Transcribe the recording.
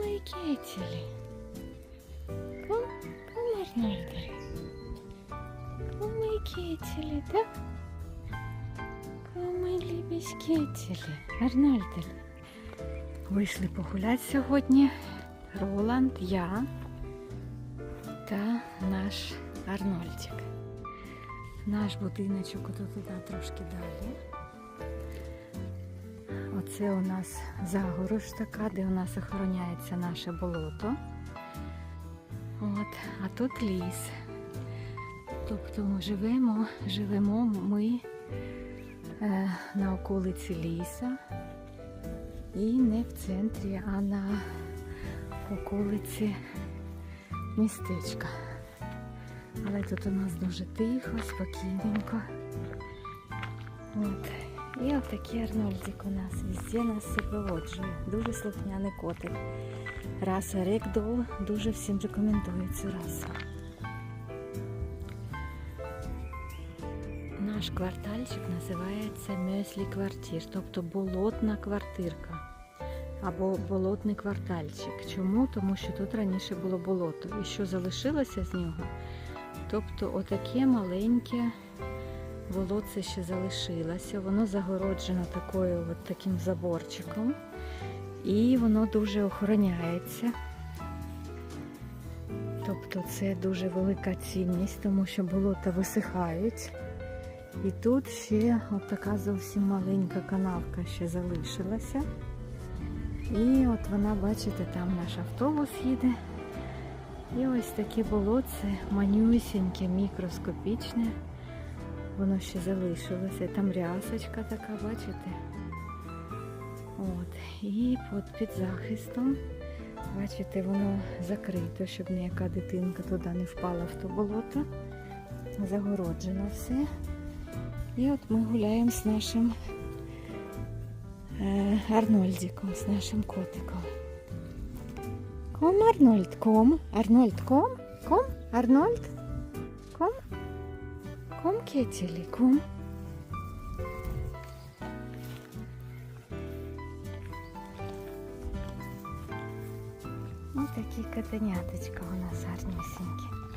Mei keteli. Kom, kom Arnoldeli. Kom mei keteli, так? Kom мої любі кетели. Арнольделі. Вийшли погуляти сьогодні. Роланд, я та наш Арнольдик. Наш будиночок отут туди трошки далі. Оце у нас загорож така, де у нас охороняється наше болото. От, а тут ліс. Тобто ми живемо, живемо ми е, на околиці ліса і не в центрі, а на околиці містечка. Але тут у нас дуже тихо, спокійненько. От. І отакий Арнольдик у нас везде нас супроводжує. Дуже слухняний котик. Раса Рекдол дуже всім рекомендую цю расу. Наш квартальчик називається Меслі квартир, тобто болотна квартирка або болотний квартальчик. Чому? Тому що тут раніше було болото. І що залишилося з нього? Тобто отаке маленьке болотце ще залишилося. Воно загороджено такою от таким заборчиком. І воно дуже охороняється. Тобто це дуже велика цінність, тому що болота висихають. І тут ще от така зовсім маленька канавка ще залишилася. І от вона, бачите, там наш автобус їде. І ось таке болотце манюсіньке, мікроскопічне. Воно ще залишилося. Там рясочка така, бачите? От. І от під захистом, бачите, воно закрито, щоб ніяка дитинка туди не впала в то болото. Загороджено все. І от ми гуляємо з нашим е, Арнольдиком, з нашим котиком. Ком, Арнольд, ком, Арнольд, ком, ком, Арнольд, ком, ком, Kätzeli, komm. Ось такі котеняточка у нас гарнісінькі.